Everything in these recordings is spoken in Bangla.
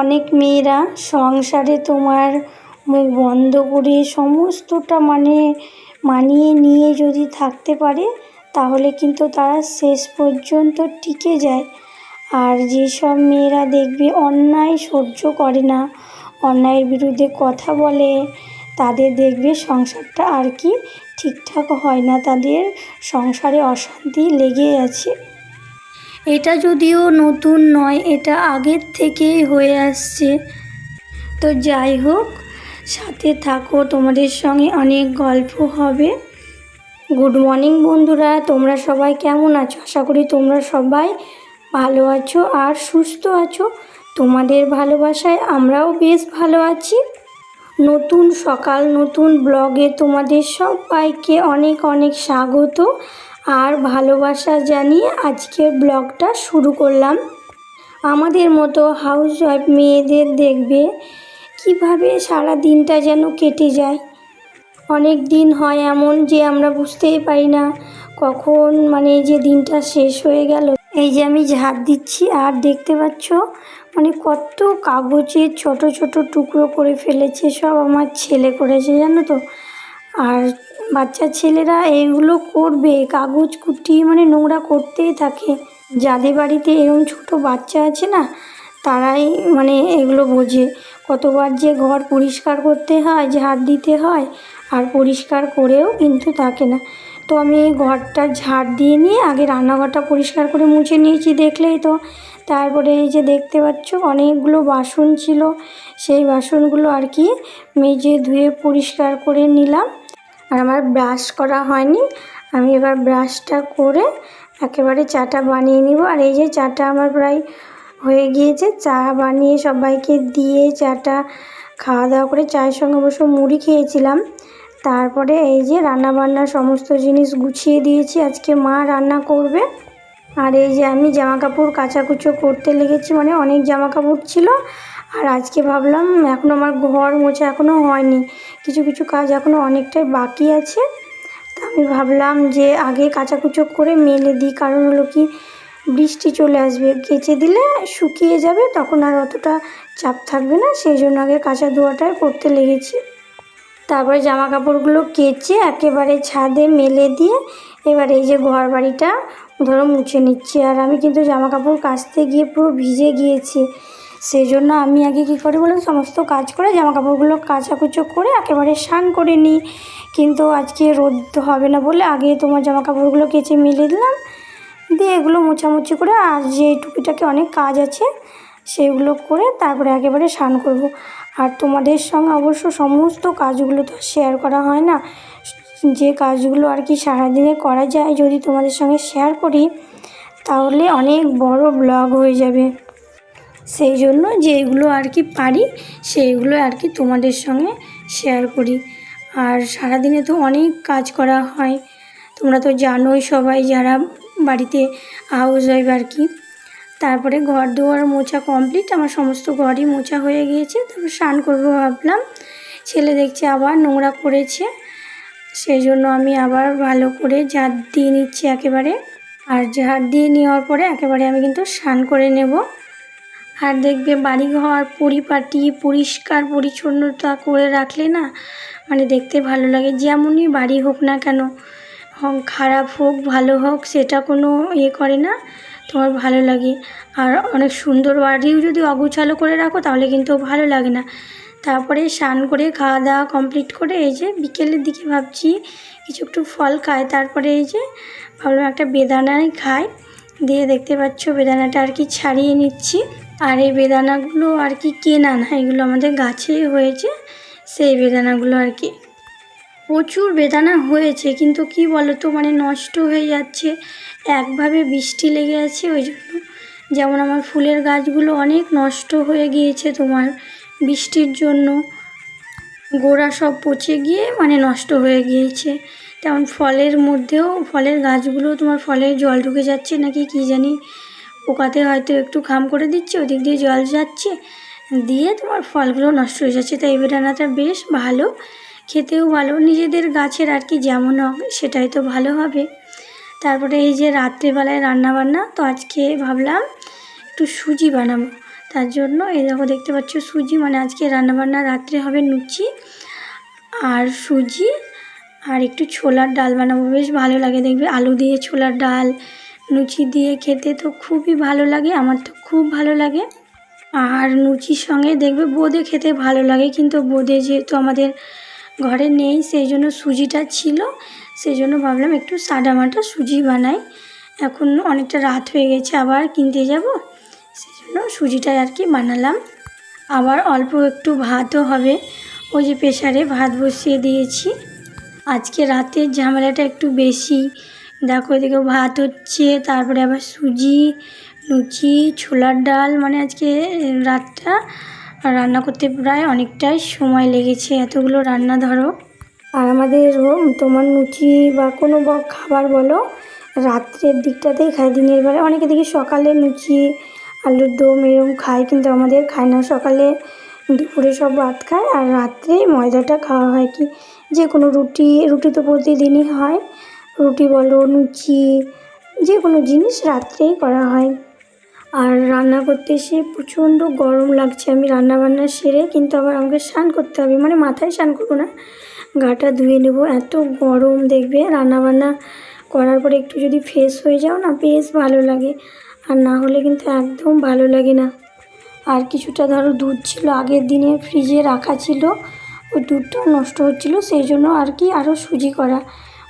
অনেক মেয়েরা সংসারে তোমার মুখ বন্ধ করে সমস্তটা মানে মানিয়ে নিয়ে যদি থাকতে পারে, তাহলে কিন্তু তারা শেষ পর্যন্ত টিকে যায়। আর যেসব মেয়েরা দেখবে অন্যায় সহ্য করে না, অন্যায়ের বিরুদ্ধে কথা বলে, তাদের দেখবে সংসারটা আর কি ঠিকঠাক হয় না। তাদের সংসারে অশান্তি লেগেই আছে। এটা যদিও নতুন নয়, এটা আগের থেকেই হয়ে আসছে। তো যাই হোক, সাথে থাকো, তোমাদের সঙ্গে অনেক গল্প হবে। গুড মর্নিং বন্ধুরা, তোমরা সবাই কেমন আছো? আশা করি তোমরা সবাই ভালো আছো আর সুস্থ আছো। তোমাদের ভালোবাসায় আমরাও বেশ ভালো আছি। নতুন সকাল, নতুন ব্লগে তোমাদের সবাইকে অনেক অনেক স্বাগত। আর ভালোবাসা জানিয়ে আজকের ব্লগটা শুরু করলাম। আমাদের মতো হাউস ওয়াইফ মেয়েদের দেখবে কীভাবে সারা দিনটা যেন কেটে যায়। অনেক দিন হয় এমন যে আমরা বুঝতেই পারি না কখন মানে যে দিনটা শেষ হয়ে গেল। এই যে আমি ঝাড় দিচ্ছি, আর দেখতে পাচ্ছ মানে কত কাগজের ছোট ছোট টুকরো করে ফেলেছে সব আমার ছেলে করেছে, জানো তো? আর বাচ্চা ছেলেরা এইগুলো করবে, কাগজ কুটি মানে নোংরা করতেই থাকে। যাদের বাড়িতে এরকম ছোট বাচ্চা আছে না, তারাই মানে এগুলো বোঝে। কতবার যে ঘর পরিষ্কার করতে হয়, ঝাড় দিতে হয়, আর পরিষ্কার করেও কিন্তু থাকে না। তো আমি এই ঘরটা ঝাড় দিয়ে নিয়ে আগে রান্নাঘরটা পরিষ্কার করে মুছে নিয়েছি দেখলেই তো। তারপরে এই যে দেখতে পাচ্ছ, অনেকগুলো বাসন ছিল। সেই বাসনগুলো আর কি মেজে ধুয়ে পরিষ্কার করে নিলাম। আর আমার ব্রাশ করা হয়নি। আমি এবার ব্রাশটা করে একেবারে চাটা বানিয়ে নিব। আর এই যে চাটা আমার প্রায় হয়ে গিয়েছে, চা বানিয়ে সবাইকে দিয়ে চাটা খাওয়া দাওয়া করে চায়ের সঙ্গে অবশ্য মুড়ি খেয়েছিলাম। তারপরে এই যে রান্না বান্নার সমস্ত জিনিস গুছিয়ে দিয়েছি। আজকে মা রান্না করবে। আর এই যে আমি জামা কাপড় কাচাকুচো করতে লেগেছি মানে অনেক জামা কাপড় ছিল। আর আজকে ভাবলাম এখনও আমার ঘর মোছা এখনও হয়নি। কিছু কিছু কাজ এখনও অনেকটাই বাকি আছে। তা আমি ভাবলাম যে আগে কাচাকুচো করে মেলে দিই, কারণ হলো কি, বৃষ্টি চলে আসবে, কেচে দিলে শুকিয়ে যাবে, তখন আর অতটা চাপ থাকবে না, সেই জন্য আগে কাঁচা ধোয়াটাই করতে লেগেছি। তারপরে জামা কাপড়গুলো কেচে একেবারে ছাদে মেলে দিয়ে এবার এই যে ঘর বাড়িটা ধরো মুছে নিচ্ছি। আর আমি কিন্তু জামা কাপড় কাচতে গিয়ে পুরো ভিজে গিয়েছি। সেই জন্য আমি আগে কী করি বলুন? সমস্ত কাজ করে জামা কাপড়গুলো কাচাকুচো করে একেবারে স্নান করে নিই। কিন্তু আজকে রোদ হবে না বলে আগে তোমার জামা কাপড়গুলো কেচে মেলে দিলাম। দিয়ে এগুলো মোছামুছি করে আর যে টুপিটাকে অনেক কাজ আছে, সেগুলো করে তারপরে একেবারে স্নান করব। আর তোমাদের সঙ্গে অবশ্য সমস্ত কাজগুলো তো শেয়ার করা হয় না। যে কাজগুলো আর কি সারাদিনে করা যায় যদি তোমাদের সঙ্গে শেয়ার করি, তাহলে অনেক বড় ব্লগ হয়ে যাবে। সেই জন্য যেগুলো আর কি পারি সেইগুলো আর কি তোমাদের সঙ্গে শেয়ার করি। আর সারাদিনে তো অনেক কাজ করা হয়। তোমরা তো জানোই সবাই যারা বাড়িতে হাউস ওয়াইফ আর কি। তারপরে ঘর দুয়ার মোছা কমপ্লিট আমার সমস্ত ঘরই মোছা হয়ে গিয়েছে। তারপর স্নান করব ভাবলাম। ছেলে দেখছে আবার নোংরা করেছে সেই জন্য আমি আবার ভালো করে ঝাড় দিয়ে নিচ্ছি একেবারে। আর ঝাড় দিয়ে নেওয়ার পরে একেবারে আমি কিন্তু স্নান করে নেব। আর দেখবে বাড়িঘর, পরিপাটি, পরিষ্কার, পরিচ্ছন্নতা করে রাখলে না মানে দেখতে ভালো লাগে। যেমনই বাড়ি হোক না কেন খারাপ হোক, ভালো হোক, সেটা কোনো ইয়ে করে না, তোমার ভালো লাগে। আর অনেক সুন্দর বাড়িও যদি অগোছালো করে রাখো, তাহলে কিন্তু ভালো লাগে না। তারপরে স্নান করে খাওয়া দাওয়া কমপ্লিট করে এই যে বিকেলের দিকে ভাবছি, কিছু একটু ফল খায় তারপরে এই যে ভাবলাম একটা বেদানাই খাই। দিয়ে দেখতে পাচ্ছ বেদানাটা আর কি ছাড়িয়ে নিচ্ছি। আর এই বেদানাগুলো আর কি কেনা না, এগুলো আমাদের গাছেই হয়েছে। সেই বেদানাগুলো আর কি। প্রচুর বেদানা হয়েছে, কিন্তু কি বলো তো মানে নষ্ট হয়ে যাচ্ছে। একভাবে বৃষ্টি লেগে আছে, ওই জন্য। যেমন আমার ফুলের গাছগুলো অনেক নষ্ট হয়ে গিয়েছে তোমার বৃষ্টির জন্য। গোড়া সব পচে গিয়ে মানে নষ্ট হয়ে গিয়েছে। তেমন ফলের মধ্যেও, ফলের গাছগুলো তোমার ফলে জল ঢুকে যাচ্ছে নাকি কি জানি। পোকাতে হয়তো একটু খাম করে দিচ্ছে, ওদিক দিয়ে জল যাচ্ছে, দিয়ে তোমার ফলগুলো নষ্ট হয়ে যাচ্ছে। তাই এই বেদানাটা বেশ ভালো, খেতেও ভালো। নিজেদের গাছের আর কি যেমন হোক, সেটাই তো ভালো হবে। তারপরে এই যে রাত্রেবেলায় রান্নাবান্না, তো আজকে ভাবলাম একটু সুজি বানাবো। তার জন্য এই দেখো, দেখতে পাচ্ছ সুজি মানে আজকে রান্নাবান্না রাত্রে হবে লুচি আর সুজি, আর একটু ছোলার ডাল বানাবো। বেশ ভালো লাগে দেখবে, আলু দিয়ে ছোলার ডাল লুচি দিয়ে খেতে তো খুবই ভালো লাগে, আমার তো খুব ভালো লাগে। আর লুচির সঙ্গে দেখবে বোঁদে খেতে ভালো লাগে, কিন্তু বোঁদে যেহেতু আমাদের ঘরে নেই, সেই জন্য সুজিটা ছিল, সেই জন্য ভাবলাম একটু সাদামাটা সুজি বানাই। এখন অনেকটা রাত হয়ে গেছে, আবার কিনতে যাব, সেই জন্য সুজিটাই আর কি বানালাম। আবার অল্প একটু ভাতও হবে, ওই যে প্রেশারে ভাত বসিয়ে দিয়েছি। আজকে রাতের ঝামেলাটা একটু বেশি দেখো এদিকে ভাত হচ্ছে, তারপরে আবার সুজি, লুচি, ছোলার ডাল মানে আজকে রাতটা রান্না করতে প্রায় অনেকটাই সময় লেগেছে। এতগুলো রান্না ধরো। আর আমাদের তোমার লুচি বা কোনো খাবার বলো, রাত্রের দিকটাতেই খায়, দিনের বেলা অনেকে দেখি সকালে লুচি, আলুর দম এরকম খায়, কিন্তু আমাদের খায় না। সকালে দুপুরে সব ভাত খায়, আর রাত্রে ময়দাটা খাওয়া হয় কি? যে কোনো রুটি রুটি তো প্রতিদিনই হয়। রুটি বলো, লুচি যে কোনো জিনিস রাত্রেই করা হয়। আর রান্না করতে এসে প্রচণ্ড গরম লাগছে। আমি রান্না বান্না সেরে কিন্তু আবার আমাকে স্নান করতে হবে। মানে মাথায় স্নান করব না, গাটা ধুয়ে নেব। এত গরম দেখবে। রান্নাবান্না করার পরে একটু যদি ফ্রেশ হয়ে যাও না, বেশ ভালো লাগে। আর না হলে কিন্তু একদম ভালো লাগে না। আর কিছুটা ধরো দুধ ছিল, আগের দিনে ফ্রিজে রাখা ছিল। ওই দুধটাও নষ্ট হচ্ছিল। সেই জন্য আর কি আরও সুজি করা।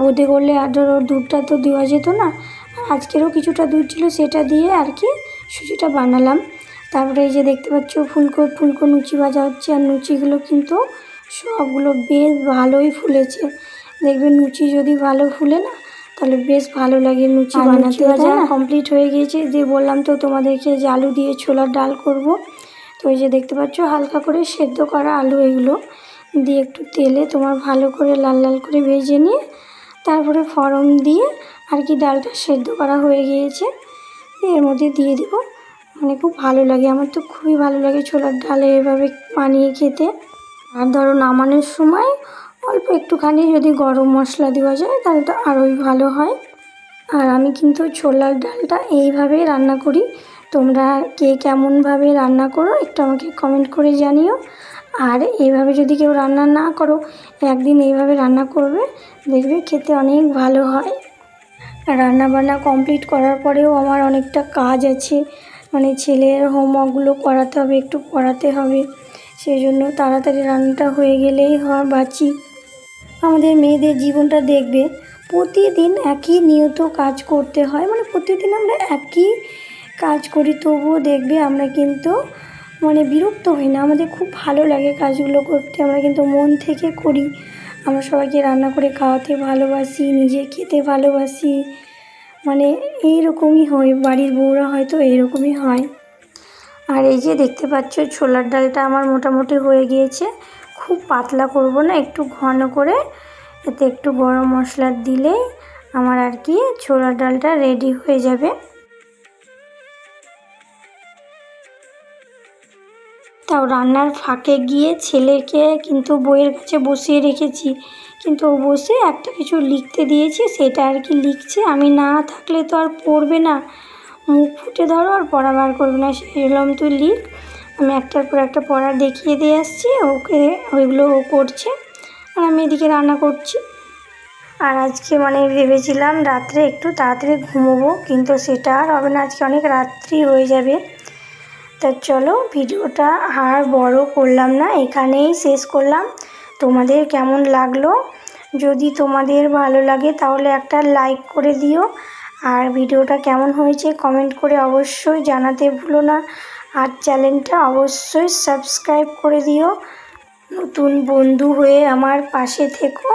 বোঁদে করলে আর ধরো দুধটা তো দেওয়া যেত না। আজকেরও কিছুটা দুধ ছিল সেটা দিয়ে আর কি সুজিটা বানালাম। তারপরে এই যে দেখতে পাচ্ছ ফুলকো ফুলকো লুচি ভাজা হচ্ছে। আর লুচিগুলো কিন্তু সবগুলো বেশ ভালোই ফুলেছে। দেখবে লুচি যদি ভালো ফুলে না তাহলে বেশ ভালো লাগে লুচি বানাতে। ভাজা কমপ্লিট হয়ে গিয়েছে। যে বললাম তো তোমাদেরকে যে আলু দিয়ে ছোলার ডাল করব তো এই যে দেখতে পাচ্ছ হালকা করে সেদ্ধ করা আলু এগুলো। দিয়ে একটু তেলে তোমার ভালো করে লাল লাল করে ভেজে নিয়ে তারপরে ফরম দিয়ে আর কি ডালটা সেদ্ধ করা হয়ে গিয়েছে। এর মধ্যে দিয়ে দিব। মানে খুব ভালো লাগে, আমার তো খুবই ভালো লাগে ছোলার ডালে এভাবে বানিয়ে খেতে। আর ধরো নামানোর সময় অল্প একটুখানি যদি গরম মশলা দেওয়া যায় তাহলে তো আরোই ভালো হয়। আর আমি কিন্তু ছোলার ডালটা এইভাবেই রান্না করি। তোমরা কে কেমনভাবে রান্না করো একটু আমাকে কমেন্ট করে জানিও। আর এইভাবে যদি কেউ রান্না না করো, একদিন এইভাবে রান্না করবে, দেখবে খেতে অনেক ভালো হয়। রান্না বান্না কমপ্লিট করার পরেও আমার অনেকটা কাজ আছে। মানে ছেলের হোমওয়ার্কগুলো করাতে হবে, একটু পড়াতে হবে। সেই জন্য তাড়াতাড়ি রান্নাটা হয়ে গেলেই হয়, বাঁচি। আমাদের মেয়েদের জীবনটা দেখবে, প্রতিদিন একই নিয়ত কাজ করতে হয়। মানে প্রতিদিন আমরা একই কাজ করি, তবুও দেখবে আমরা কিন্তু মানে বিরক্ত হই না। আমাদের খুব ভালো লাগে কাজগুলো করতে। আমরা কিন্তু মন থেকে করি। আমরা সবাইকে রান্না করে খাওয়াতে ভালোবাসি, নিজে খেতে ভালোবাসি। মানে এইরকমই হয়। বাড়ির বউরা হয়তো এইরকমই হয়। আর এই যে দেখতে পাচ্ছ, ছোলার ডালটা আমার মোটামুটি হয়ে গিয়েছে। খুব পাতলা করব না, একটু ঘন করে। এতে একটু গরম মশলা দিলেই আমার আর কি ছোলার ডালটা রেডি হয়ে যাবে। তাও রান্নার ফাঁকে গিয়ে ছেলেকে কিন্তু বইয়ের কাছে বসিয়ে রেখেছি। কিন্তু ও বসে একটা কিছু লিখতে দিয়েছি, সেটা আর কি লিখছে। আমি না থাকলে তো আর পড়বে না। মুখ ফুটে ধরো আর পড়া বার করবে না। সেরকম তুই লিখ। আমি একটার পর একটা পড়া দেখিয়ে দিয়ে আসছি। ওকে, ওইগুলো ও করছে। আর আমি এদিকে রান্না করছি। আর আজকে মানে ভেবেছিলাম রাত্রে একটু তাড়াতাড়ি ঘুমোবো, কিন্তু সেটা আর হবে না। আজকে অনেক রাত্রি হয়ে যাবে। তা চলো ভিডিওটা আর বড় করলাম না, এখানেই শেষ করলাম। তোমাদের কেমন লাগল? যদি তোমাদের ভালো লাগে তাহলে একটা লাইক করে দিও। আর ভিডিওটা কেমন হয়েছে কমেন্ট করে অবশ্যই জানাতে ভুলো না। আর চ্যানেলটা অবশ্যই সাবস্ক্রাইব করে দিও। নতুন বন্ধু হয়ে আমার পাশে থেকো।